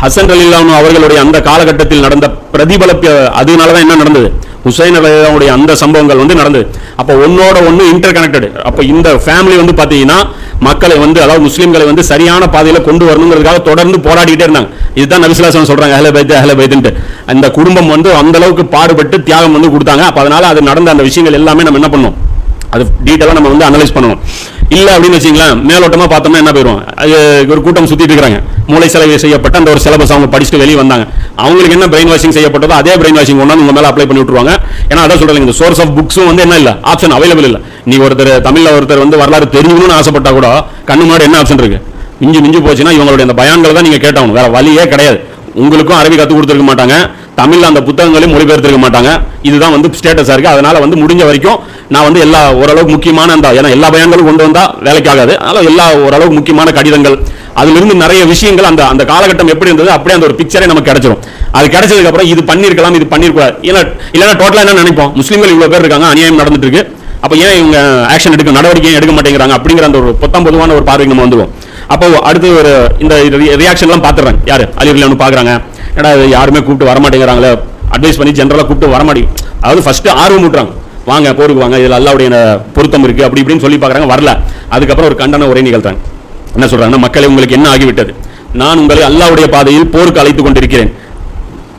ஹசன் அலிலானு அவர்களுடைய அந்த காலகட்டத்தில் நடந்த பிரதிபல அதனால தான் என்ன நடந்தது? ஹுசைன் அலிலாவுடைய அந்த சம்பவங்கள் வந்து நடந்தது. அப்போ ஒன்னோட ஒன்று இன்டர் கனெக்டட் அப்போ இந்த ஃபேமிலி வந்து பார்த்தீங்கன்னா மக்களை வந்து அதாவது முஸ்லீம்களை வந்து சரியான பாதையில் கொண்டு வரணுங்கிறதுக்காக தொடர்ந்து போராடிக்கிட்டே இருந்தாங்க. இதுதான் நபிசுலாசன் சொல்கிறாங்க அஹல பைத் அஹல பைத்துன்ட்டு. அந்த குடும்பம் வந்து அந்த அளவுக்கு பாடுபட்டு தியாகம் வந்து கொடுத்தாங்க. அப்போ அதனால் அது நடந்த அந்த விஷயங்கள் எல்லாமே நம்ம என்ன பண்ணோம் அது டீட்டெயிலாக நம்ம வந்து அனலைஸ் பண்ணணும். இல்லை அப்படின்னு வச்சுங்களேன் மேலோட்டமாக பார்த்தோம்னா என்ன போயிடும் அது ஒரு கூட்டம் சுற்றிட்டு இருக்கிறாங்க. மூளை செலவு செய்யப்பட்ட அந்த ஒரு சிலபஸ் அவங்க படிச்சுட்டு வெளியே வந்தாங்க. அவங்களுக்கு என்ன பிரெயின் வாஷிங் செய்யப்பட்டதோ அதே பிரெயின் வாஷிங் கொண்டாந்து உங்கள் மேலே அப்ளை பண்ணி விட்டுருவாங்க. ஏன்னா அதான் சொல்கிறேன் இந்த சோர்ஸ் ஆஃப் புக்ஸும் வந்து என்ன இல்லை ஆப்ஷன் அவைலபிள் இல்லை. நீ ஒருத்தர் தமிழில் ஒருத்தர் வந்து வரலாறு தெரியணும்னு ஆசைப்பட்டா கூட கண்ணு முன்னாடி என்ன ஆப்ஷன் இருக்குது மிஞ்சி மிஞ்சி போச்சுன்னா இவங்களுடைய அந்த பயான்களை தான் நீங்கள் கேட்டாகணும் வேறு வழியே கிடையாது. உங்களுக்கும் அரபி கற்றுக் கொடுத்துருக்க மாட்டாங்க. தமிழில் அந்த புத்தகங்களையும் மொழிபெயர்த்திருக்க மாட்டாங்க. இதுதான் வந்து ஸ்டேட்டஸாக இருக்குது அதனால் வந்து முடிஞ்ச வரைக்கும் நான் வந்து எல்லா ஓரளவுக்கு முக்கியமான அந்த ஏன்னா எல்லா பயன்களும் கொண்டு வந்தால் வேலைக்கு ஆகாது. எல்லா ஓரளவுக்கு முக்கியமான கடிதங்கள் அதிலிருந்து நிறைய விஷயங்கள் அந்த அந்த காலகட்டம் எப்படி இருந்தது அப்படியே அந்த ஒரு பிக்சரே நமக்கு கிடைச்சிடும் அது கிடைச்சதுக்கப்புறம் இது பண்ணியிருக்கலாம் இது பண்ணிருக்கூடாது. ஏன்னா இல்லைன்னா டோட்டலாக என்ன நினைப்போம்? முஸ்லீம்கள் இவ்வளோ பேர் இருக்காங்க அநியாயம் நடந்துட்டு இருக்கு ஏன் இவங்க ஆக்ஷன் எடுக்க நடவடிக்கை எடுக்க மாட்டேங்கிறாங்க அப்படிங்கிற அந்த ஒரு பொத்தம் பொதுவான ஒரு பார்வை நம்ம வந்துடும் அப்போ அடுத்து ஒரு இந்த ரியாக்ஷன்லாம் பார்த்துறாங்க யார் யாரு? அலிவரில் ஒன்று ஏன்னா ஏடா யாருமே கூப்பிட்டு வரமாட்டேங்கிறாங்களே? அட்வைஸ் பண்ணி ஜென்ரலாக கூப்பிட்டு வரமாட்டேங்க அதாவது ஃபஸ்ட்டு ஆர்வம் ஊட்டுறாங்க. வாங்க போருக்கு வாங்க இதில் அல்லாவுடைய பொருத்தம் இருக்குது அப்படி இப்படின்னு சொல்லி பார்க்கறாங்க வரல. அதுக்கப்புறம் ஒரு கண்டன உரை நிகழ்த்தாங்க என்ன சொல்கிறாங்கன்னா மக்களே உங்களுக்கு என்ன ஆகிவிட்டது? நான் உங்களை அல்லாவுடைய பாதையில் போருக்கு அழைத்து கொண்டிருக்கிறேன்.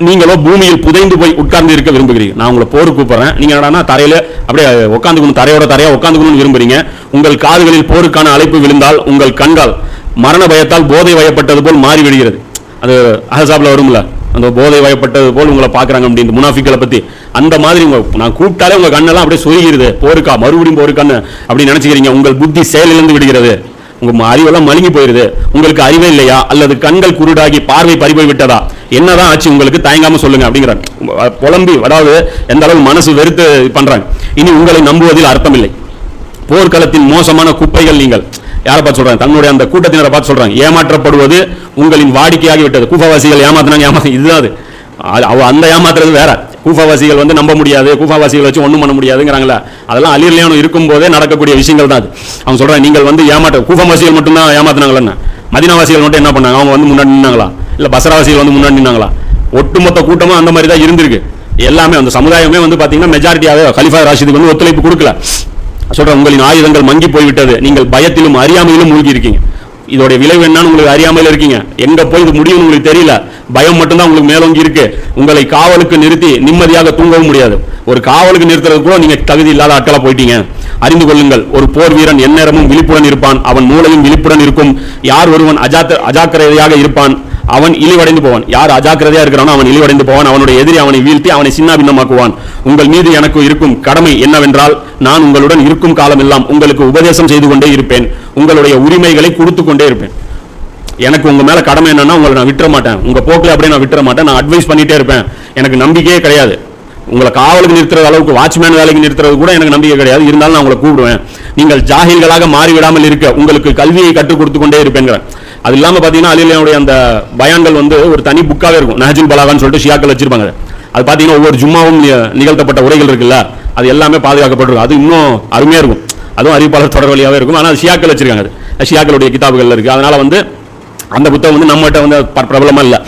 நீங்களோ பூமியில் புதைந்து போய் உட்கார்ந்து இருக்க விரும்புகிறீங்க நான் உங்களை போருக்கு கூப்பிட்றேன். நீங்கள் என்னடா தரையில் அப்படியே உட்காந்துக்கணும் தரையோட தரையாக உட்காந்துக்கணும்னு விரும்புறீங்க. உங்கள் காதுகளில் போருக்கான அழைப்பு விழுந்தால் உங்கள் கண்கள் மரண பயத்தால் போதை வயப்பட்டது போல் மாறிவிடுகிறது அது அஹசாப்ல வரும்ல? அந்த போதை வயப்பட்டது போல் உங்களை பார்க்குறாங்க அப்படின்னு முனாஃபிக்களை பற்றி அந்த மாதிரி உங்கள் நான் கூப்பிட்டாலே உங்கள் கண்ணெல்லாம் அப்படியே சொருகிறது போருக்கா? மறுபடியும் போருக்கான்னு அப்படின்னு நினச்சிக்கிறீங்க. உங்கள் புத்தி செயலிழந்து விடுகிறது. உங்கள் அறிவெல்லாம் மழுங்கி போயிருது. உங்களுக்கு அறிவே இல்லையா? அல்லது கண்கள் குருடாகி பார்வை பறிபோய் விட்டதா? என்னதான் ஆச்சு உங்களுக்கு? தயங்காமல் சொல்லுங்க அப்படிங்கிறாங்க புலம்பி அதாவது எந்த அளவு மனசு வெறுத்து பண்ணுறாங்க இனி உங்களை நம்புவதில் அர்த்தமில்லை. போர்க்களத்தின் மோசமான குப்பைகள் நீங்கள். யாரை பார்த்து சொல்றாங்க? தன்னுடைய அந்த கூட்டத்தினரை பார்த்து சொல்றாங்க. ஏமாற்றப்படுவது உங்களின் வாடிக்கையாகி விட்டது கூஃபாவாசிகள் ஏமாத்தினாங்க ஏமாத்த இதுதான் அது. அவ அந்த ஏமாத்துறது வேற. கூஃபாவாசிகள் வந்து நம்ப முடியாது. கூஃபாவாசிகள் வச்சு ஒன்றும் பண்ண முடியாதுங்கிறாங்களா. அதெல்லாம் அலிர்லியானு இருக்கும்போதே நடக்கக்கூடிய விஷயங்கள் தான் அது. அவங்க சொல்றாங்க நீங்கள் வந்து ஏமாற்ற கூஃபாவாசிகள் மட்டும்தான் ஏமாத்தினாங்களா மதினாவாசிகள் மட்டும் என்ன பண்ணாங்க? அவங்க வந்து முன்னாடி நின்னாங்களா? இல்ல பசராவாசிகள் வந்து முன்னாடி நின்னாங்களா? ஒட்டுமொத்த கூட்டமும் அந்த மாதிரி தான் இருந்திருக்கு. எல்லாமே அந்த சமுதாயமே வந்து பாத்தீங்கன்னா மெஜாரிட்டியாவே கலிஃபா ராஷிதுக்கு வந்து ஒத்துழைப்பு கொடுக்கல. சொல்கிறேன் உங்களின் ஆயுதங்கள் மங்கி போய்விட்டது. நீங்கள் பயத்திலும் அறியாமையிலும் மூழ்கி இருக்கீங்க விளைவு என்னன்னு உங்களுக்கு அறியாமையில் இருக்கீங்க. எங்க போய் இது முடியும்னு உங்களுக்கு தெரியல. பயம் மட்டும்தான் உங்களுக்கு மேலோங்கி இருக்கு. உங்களை காவலுக்கு நிறுத்தி நிம்மதியாக தூங்கவும் முடியாது. ஒரு காவலுக்கு நிறுத்துறது கூட நீங்க தகுதி இல்லாத ஆட்களா போயிட்டீங்க. அறிந்து கொள்ளுங்கள் ஒரு போர் வீரன் எந்நேரமும் விழிப்புடன் இருப்பான். அவன் மூளையும் விழிப்புடன் இருக்கும். யார் ஒருவன் அஜாத்த அஜாக்கிரதையாக இருப்பான்? அவன் இழிவடைந்து போவான் யார் அஜாக்கிரதையா இருக்கிறானோ அவன் இழிவடைந்து போவான் அவனுடைய எதிரி அவனை வீழ்த்தி அவனை சின்னாபின்னமாக்குவான். உங்கள் மீது எனக்கு இருக்கும் கடமை என்னவென்றால் நான் உங்களுடன் இருக்கும் காலம் எல்லாம் உங்களுக்கு உபதேசம் செய்து கொண்டே இருப்பேன். உங்களுடைய உரிமைகளை கொடுத்து கொண்டே இருப்பேன். எனக்கு உங்க மேல கடமை என்னன்னா உங்களை நான் விட்டுற மாட்டேன். உங்க போக்கில் அப்படியே நான் விட்டுற மாட்டேன். நான் அட்வைஸ் பண்ணிட்டே இருப்பேன். எனக்கு நம்பிக்கையே கிடையாது. உங்களை காவலுக்கு நிறுத்துற அளவுக்கு வாட்ச்மேன் வேலைக்கு நிறுத்துறது கூட எனக்கு நம்பிக்கை கிடையாது. இருந்தாலும் நான் உங்களை கூப்பிடுவேன். நீங்கள் ஜாகில்களாக மாறிவிடாமல் இருக்க உங்களுக்கு கல்வியை கற்றுக் கொடுத்து கொண்டே இருப்பேங்கிறேன் அது இல்லாமல் பார்த்தீங்கன்னா அலிலியாவுடைய அந்த பயான்கள் வந்து ஒரு தனி புக்காவே இருக்கும். நஹஜுல் பலாகான்னு சொல்லிட்டு ஷியாக்கள் வச்சிருப்பாங்க. அது பார்த்தீங்கன்னா ஒவ்வொரு ஜும்மாவும் நிகழ்த்தப்பட்ட உரைகள் இருக்குல்ல அது எல்லாமே பாதுகாக்கப்பட்டிருக்கும். அது இன்னும் அருமையாக இருக்கும். அதுவும் அறிவிப்பாளர் தொடர் வழியாகவே இருக்கும். ஆனால் ஷியாக்கள் வச்சிருக்காங்க. அது ஷியாக்களுடைய கிதாபுகள்ல இருக்குது அதனால் வந்து அந்த புத்தகம் வந்து நம்மகிட்ட வந்து பிரபலமாக இல்லை.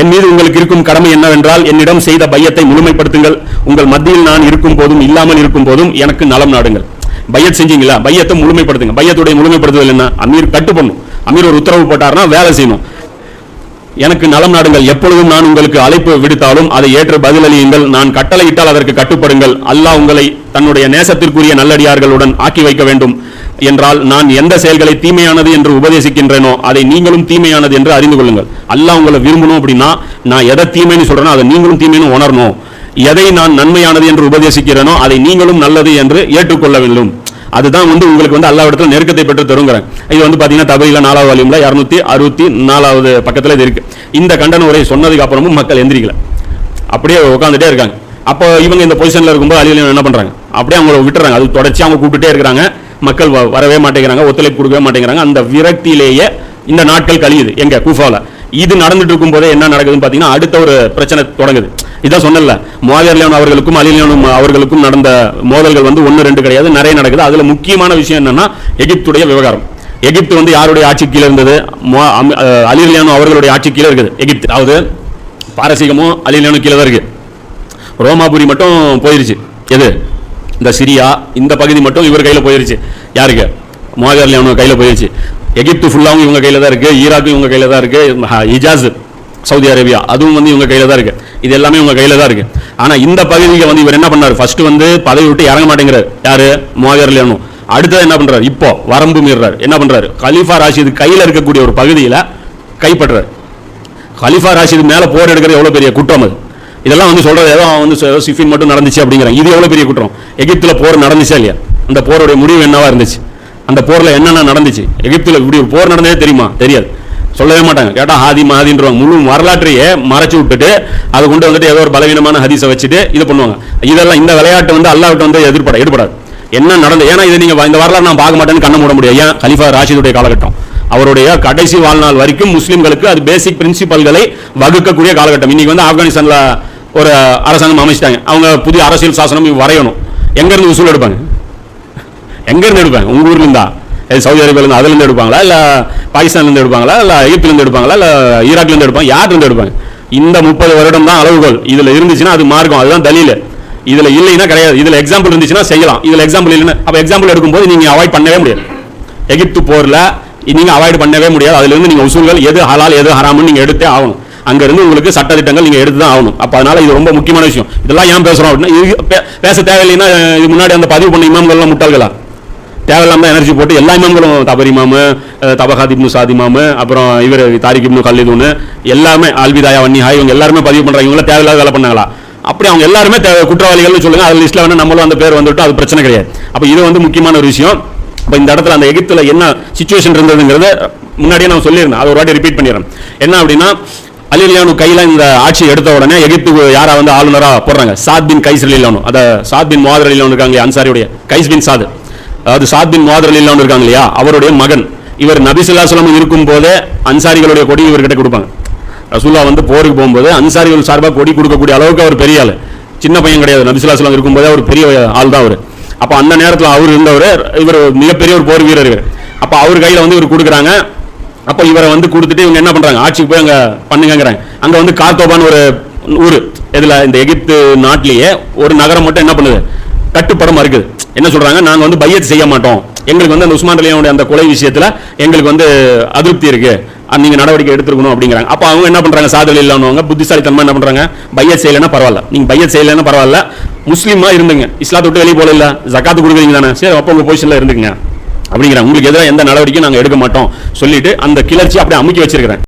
என் மீது உங்களுக்கு இருக்கும் கடமை என்னவென்றால் என்னிடம் செய்த பையத்தை முழுமைப்படுத்துங்கள். உங்கள் மத்தியில் நான் இருக்கும் போதும் இல்லாமல் இருக்கும் போதும் எனக்கு நலம் நாடுங்கள். பையத் செஞ்சீங்களா? பையத்தை முழுமைப்படுத்துங்க. பையத்துடைய முழுமைப்படுத்துதல் என்ன? அமீர் கட்டு பண்ணும் அமீர் ஒரு உத்தரவு போட்டார்னா வேலை செய்யணும். எனக்கு நலம் நாடுங்கள். எப்பொழுதும் நான் உங்களுக்கு அழைப்பு விடுத்தாலும் அதை ஏற்று பதிலளியுங்கள். நான் கட்டளையிட்டால் அதற்கு கட்டுப்படுங்கள். அல்லாஹ் உங்களை தன்னுடைய நேசத்திற்குரிய நல்லடியார்களுடன் ஆக்கி வைக்க வேண்டும். என்றால் நான் எந்த செயல்களை தீமையானது என்று உபதேசிக்கின்றேனோ அதை நீங்களும் தீமையானது என்று அறிந்து கொள்ளுங்கள். அல்லாஹ் உங்களை விரும்பணும் அப்படின்னா நான் எதை தீமைன்னு சொல்றேனோ அதை நீங்களும் தீமைன்னு உணரணும். எதை நான் நன்மையானது என்று உபதேசிக்கிறேனோ அதை நீங்களும் நல்லது என்று ஏற்றுக்கொள்ள வேண்டும். அதுதான் வந்து உங்களுக்கு வந்து அல்லாவிடத்துல நெருக்கத்தை பெற்று தருங்கிறேன். இது வந்து பார்த்தீங்கன்னா தபையில் நாலாவது வால்யூம்ல இரநூத்தி அறுபத்தி நாலாவது பக்கத்தில் இது இருக்குது இந்த கண்டன உரை சொன்னதுக்கு அப்புறமும் மக்கள் எந்திரிக்கல. அப்படியே உட்காந்துட்டே இருக்காங்க. அப்போ இவங்க இந்த பொசிஷனில் இருக்கும்போது அலியில் என்ன பண்ணுறாங்க அப்படியே அவங்கள விட்டுறாங்க. அது தொடர்ச்சி அவங்க கூப்பிட்டுட்டே இருக்கிறாங்க. மக்கள் வ- வரவே மாட்டேங்கிறாங்க ஒத்துழைப்பு கொடுக்கவே மாட்டேங்கிறாங்க. அந்த விரக்தியிலேயே இந்த நாட்கள் கழியுது. எங்கே? கூஃபாவில் இது நடந்துட்டு இருக்கும் போதே என்ன நடக்குதுன்னு பார்த்தீங்கன்னா அடுத்த ஒரு பிரச்சனை தொடங்குது. இதான் சொன்னல மோதர்லியான் அவர்களுக்கும் அலிலியானும் அவர்களுக்கும் நடந்த மோதல்கள் வந்து ஒன்று ரெண்டு கிடையாது நிறைய நடக்குது. அதில் முக்கியமான விஷயம் என்னன்னா எகிப்துடைய விவகாரம். எகிப்து வந்து யாருடைய ஆட்சி கீழே இருந்தது? அலிலியானு அவர்களுடைய ஆட்சி கீழே இருக்குது எகிப்து. அதாவது பாரசீகமும் அலிலியானும் கீழே தான் இருக்கு. ரோமாபுரி மட்டும் போயிருச்சு. எது? இந்த சிரியா இந்த பகுதி மட்டும் இவர் கையில் போயிருச்சு. யாருக்கு? மோகர்லியானு கையில் போயிருச்சு. எகிப்து ஃபுல்லாகவும் இவங்க கையில் தான் இருக்குது ஈராக்கும் இவங்க கையில் தான் இருக்குது ஹிஜாஸ் சவுதி அரேபியா அதுவும் வந்து இவங்க கையில் தான் இருக்குது இது எல்லாமே இவங்க கையில் தான் இருக்குது ஆனால் இந்த பகுதிக்கு வந்து இவர் என்ன பண்ணாரு? ஃபர்ஸ்ட் வந்து பதவி விட்டு இறங்க மாட்டேங்கிறார். யாரு? மோகர்லியானு அடுத்தது என்ன பண்ணுறாரு இப்போ வரம்பு மீறார் என்ன பண்ணுறாரு கலீஃபா ராஷிது கையில் இருக்கக்கூடிய ஒரு பகுதியில் கைப்பற்றாரு கலிஃபா ராஷிது மேலே போர் எடுக்கிறது எவ்வளோ பெரிய குற்றம் அது? இதெல்லாம் வந்து சொல்கிறது ஏதோ அவன் வந்து ஏதோ சிஃபின் மட்டும் நடந்துச்சு அப்படிங்கிறாங்க இது எவ்வளோ பெரிய குற்றம்? எகிப்தில் போர் நடந்துச்சா இல்லையா? அந்த போருடைய முடிவு என்னவா இருந்துச்சு? அந்த போரில் என்னென்ன நடந்துச்சு? எகிப்தில் இப்படி ஒரு போர் நடந்ததே தெரியுமா? தெரியாது. சொல்லவே மாட்டாங்க. கேட்டால் ஹாதி மாதின்றவங்க முழு வரலாற்றையே மறைச்சு விட்டுட்டு அதை கொண்டு வந்துட்டு ஏதோ ஒரு பலவீனமான ஹதீஸை வச்சுட்டு இது பண்ணுவாங்க. இதெல்லாம் இந்த விளையாட்டு வந்து அல்லாவிட்ட வந்து எதிர்பட ஈடுபடாது என்ன நடந்தது ஏன்னா இது நீங்கள் இந்த வரலாறு நான் பார்க்க மாட்டேன்னு கண்ண மூட முடியாது. ஏன்? கலிஃபா ராஷிதுடைய காலகட்டம். அவருடைய கடைசி வாழ்நாள் வரைக்கும் முஸ்லீம்களுக்கு அது பேசிக் பிரின்சிபல்களை வகுக்கக்கூடிய காலகட்டம். இன்னைக்கு வந்து ஆப்கானிஸ்தானில் ஒரு அரசாங்கம் அமைச்சிட்டாங்க. அவங்க புதிய அரசியல் சாசனம் வரையணும். எங்கேருந்து உசூல் எடுப்பாங்க? எங்கேருந்து எடுப்பாங்க? உங்கள் ஊர்லேருந்தா? இது சவுதி அரேபியாவிலேருந்து அதுலேருந்து எடுப்பாங்களா? இல்லை பாகிஸ்தான்லேருந்து எடுப்பாங்களா? இல்லை எகிப்துலேருந்து எடுப்பாங்களா? இல்லை ஈராக்லேருந்து எடுப்பாங்க? யார்லேருந்து எடுப்பாங்க? இந்த முப்பது வருடம் தான் அளவுகோல். இதில் இருந்துச்சுன்னா அது மார்க்கம். அதுதான் தலியில் இதில் இல்லைன்னா கிடையாது. இதில் எக்ஸாம்பிள் இருந்துச்சுன்னா செய்யலாம். இதில் எக்ஸாம்பிள் இல்லைன்னா அப்போ எக்ஸாம்பிள் எடுக்கும்போது நீங்கள் அவாய்ட் பண்ணவே முடியாது. எகிப்து போரில் நீங்கள் அவாய்ட் பண்ணவே முடியாது. அதுலேருந்து நீங்கள் உசூல்கள் எது ஹலால் எது ஹராம்னு நீங்கள் எடுத்தே ஆகணும். அங்கேருந்து உங்களுக்கு சட்ட திட்டங்கள் நீங்கள் எடுத்து தான் ஆகணும். அப்போ அதனால் இது ரொம்ப முக்கியமான விஷயம். இதெல்லாம் ஏன் பேசுகிறோம் அப்படின்னா இது பேச தேவையில்லைன்னா இது முன்னாடி அந்த பதிவு பண்ண இமாம்கள்லாம் முட்டாள்களா? தேவையில்லாம எனர்ஜி போட்டு எல்லா இமாம்களும் தபர் இமாமு அஹ், தபகாத் அப்புறம் இவர் தாரிகிப்னு கல்லிதுன்னு எல்லாமே அல்விதாயா வன்னிஹா இவங்க எல்லாருமே பதிவு பண்ணுறாங்க இவங்களாம் தேவையில்லாத வேலை பண்ணாங்களா? அப்படி அவங்க எல்லாருமே தே- குற்றவாளிகள்னு சொல்லுங்கள் அது லிஸ்ட்டில் வேணால் நம்மளும் அந்த பேர் வந்துட்டு அது பிரச்சனை கிடையாது. அப்போ இது வந்து முக்கியமான ஒரு விஷயம். இப்போ இந்த இடத்துல அந்த எகிப்தில் என்ன சுச்சுவேஷன் இருந்ததுங்கிறத முன்னாடியே நான் சொல்லியிருந்தேன். அதை ஒரு வாட்டி ரிப்பீட் பண்ணிடுறேன். என்ன அப்படின்னா அலிலியானு கையில் இந்த ஆட்சி எடுத்த உடனே எகிப்துக்கு யாரா வந்து ஆளுநராக போடுறாங்க? சாத் பின் கைஸ் அலிலானு அதை சாத் பின் முவாதர் அலிலானு இருக்காங்க அன்சாரியுடைய. கைஸ் பின் சாது. அதாவது சாத்பின் பின் இருக்காங்க இல்லையா? அவருடைய மகன். இவர் நபிசுல்லாஸ்லாம் இருக்கும் போதே அன்சாரிகளுடைய கொடி இவர்கிட்ட கொடுப்பாங்க. ரசூல்லா வந்து போருக்கு போகும்போது அன்சாரிகள் சார்பாக கொடி கொடுக்கக்கூடிய அளவுக்கு அவர் பெரிய ஆள். சின்ன பையன் கிடையாது. நபிசுல்லாஸ்லாம் இருக்கும்போதே அவர் பெரிய ஆள் தான் அவர். அப்போ அந்த நேரத்தில் அவர் இருந்தவர் இவர் மிகப்பெரிய ஒரு போர் வீரர் இவர். அப்போ அவர் கையில் வந்து இவர் கொடுக்குறாங்க. அப்போ இவரை வந்து கொடுத்துட்டு இவங்க என்ன பண்ணுறாங்க ஆட்சிக்கு போய் அங்கே பண்ணுங்கிறாங்க அங்கே வந்து கார்த்தோபான்னு ஒரு ஊர். இதில் இந்த எகிப்து நாட்டிலேயே ஒரு நகரம் மட்டும் என்ன பண்ணுது? கட்டுப்படம் இருக்குது. என்ன சொல்றாங்க? நாங்க வந்து பையத் செய்ய மாட்டோம். எங்களுக்கு வந்து அந்த உஸ்மான் அலியாவுடைய அந்த கொலை விஷயத்துல எங்களுக்கு வந்து அதிருப்தி இருக்கு. நீங்க நடவடிக்கை எடுத்துருக்கணும் அப்படிங்கிறாங்க. அப்ப அவங்க என்ன பண்றாங்க? சாதல் இல்லாமவங்க புத்திசாலித்தனமா என்ன பண்றாங்க? பையத் செய்யலைன்னா பரவாயில்ல. நீங்க பையத் செய்யலைன்னா பரவாயில்ல. முஸ்லீமா இருந்துங்க. இஸ்லாத்தை விட்டு வெளியே போல இல்ல. ஜக்காத்து கொடுக்குறீங்க தானே. சரி அப்போ உங்க பொசிஷன்ல இருந்துங்க அப்படிங்கிறாங்க உங்களுக்கு எதிராக எந்த நடவடிக்கையும் நாங்க எடுக்க மாட்டோம். சொல்லிட்டு அந்த கிளர்ச்சி அப்படியே அமுக்கி வச்சிருக்கிறேன்.